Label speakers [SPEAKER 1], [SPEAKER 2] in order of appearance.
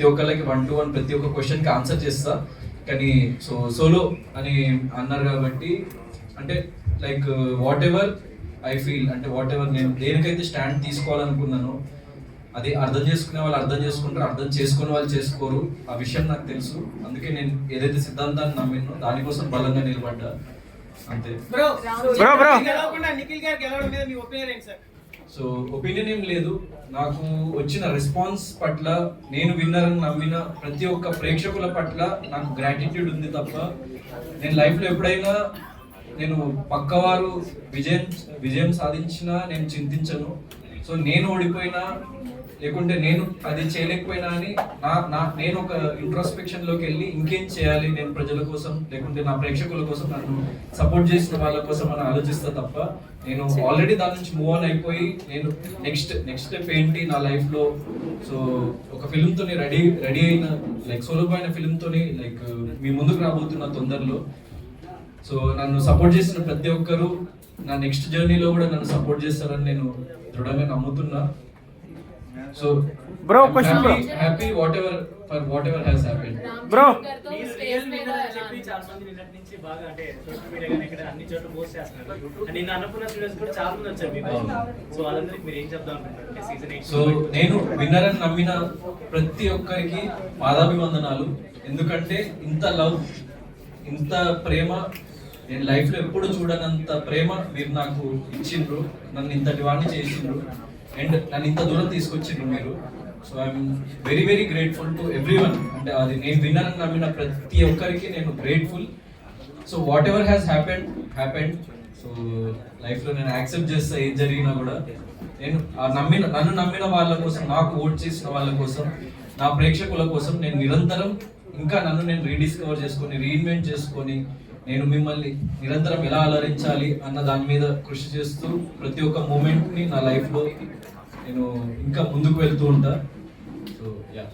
[SPEAKER 1] ప్రతి ఒక్కరికి one to one ప్రతి ఒక్క క్వశ్చన్కి ఆన్సర్ చేస్తా. కానీ సో సోలో అని అన్నారు కాబట్టి అంటే like whatever I feel అంటే వాట్ ఎవర్ నేను దేనికైతే స్టాండ్ తీసుకోవాలనుకున్నానో అది అర్థం చేసుకునే వాళ్ళు అర్థం చేసుకుంటారు అర్థం చేసుకునే వాళ్ళు చేసుకోరు. ఆ విషయం నాకు తెలుసు. అందుకే నేను ఏదైతే సిద్ధాంతాన్ని నమ్మినో దానికోసం బలంగా నిలబడ్డా. అంతే.
[SPEAKER 2] Bro
[SPEAKER 3] bro.
[SPEAKER 2] గెలవకుండా నిఖిల్ గారు గెలవడం మీద మీ ఒపీనియన్ ఏంటి సార్?
[SPEAKER 1] సో ఒపీనియన్ ఏం లేదు. నాకు వచ్చిన రెస్పాన్స్ పట్ల నేను విన్నరని నమ్మిన ప్రతి ఒక్క ప్రేక్షకుల పట్ల నాకు గ్రాటిట్యూడ్ ఉంది తప్ప నేను లైఫ్లో ఎప్పుడైనా నేను పక్కవారు విజయం విజయం సాధించినా నేను చింతించను. సో నేను ఓడిపోయినా లేకుంటే నేను అది చేయలేకపోయినా అని నా నా నేను ఒక ఇంట్రోస్పెక్షన్లోకి వెళ్ళి ఇంకేం చేయాలి నేను ప్రజల కోసం లేకుంటే నా ప్రేక్షకుల కోసం నన్ను సపోర్ట్ చేసిన వాళ్ళ కోసం అని ఆలోచిస్తా తప్ప నేను ఆల్రెడీ దాని నుంచి మూవ్ ఆన్ అయిపోయి నేను నెక్స్ట్ నెక్స్ట్ స్టెప్ ఏంటి నా లైఫ్లో? సో ఒక ఫిల్మ్ తోని రెడీ రెడీ అయిన లైక్ సోలో అయిన ఫిల్మ్ తోని లైక్ మీ ముందుకు రాబోతున్న తొందరలో. సో నన్ను సపోర్ట్ చేసిన ప్రతి ఒక్కరు నా నెక్స్ట్ జర్నీలో కూడా నన్ను సపోర్ట్ చేస్తారని నేను దృఢంగా నమ్ముతున్నా. So
[SPEAKER 3] Bro, question, bro.
[SPEAKER 1] Happy whatever for whatever has happen
[SPEAKER 3] Bro.
[SPEAKER 2] మీరు రియల్ మీద చెప్పి చాలా మంది నిన్నటి నుంచి బాగా అంటే సోషల్ మీడియా కానీ ఇక్కడ అన్ని చోట్ల పోస్ట్ చేస్తున్నారు. అండ్ నిన్న అన్నపూర్ణ స్టూడెంట్స్ కూడా చాలా మంది వచ్చారు మీకు
[SPEAKER 1] అవును.
[SPEAKER 2] సో వాళ్ళందరికీ మీరు ఏం చెప్దాం అనుకుంటారు అంటే సీజన్ ఎయిట్
[SPEAKER 1] సో నేను విన్నర్ అని నమ్మిన ప్రతి ఒక్కరికి పాదాభివందనాలు. ఎందుకంటే ఇంత లవ్ ఇంత ప్రేమ నేను లైఫ్లో ఎప్పుడు చూడనంత ప్రేమ మీరు నాకు ఇచ్చిండ్రు. నన్ను ఇంతటి వాడిని చేసిండ్రు. అండ్ నన్ను ఇంత దూరం తీసుకొచ్చిండ్రు మీరు. So I'm very very grateful to everyone అంటే అది నేను విన్నర్ నమ్మిన ప్రతి ఒక్కరికి నేను grateful so whatever has happened happened so లైఫ్లో నేను యాక్సెప్ట్ చేస్తా ఏది జరిగినా కూడా. నేను నమ్మిన నన్ను నమ్మిన వాళ్ళ కోసం నాకు ఓట్ చేసిన వాళ్ళ కోసం నా ప్రేక్షకుల కోసం నేను నిరంతరం ఇంకా నన్ను నేను రీడిస్కవర్ చేసుకొని రీఇన్వెంట్ చేసుకొని నేను మిమ్మల్ని నిరంతరం ఎలా అలరించాలి అన్న దాని మీద కృషి చేస్తూ ప్రతి ఒక్క మూమెంట్ని నా లైఫ్లో నేను ఇంకా ముందుకు వెళ్తూ ఉంటా. So yeah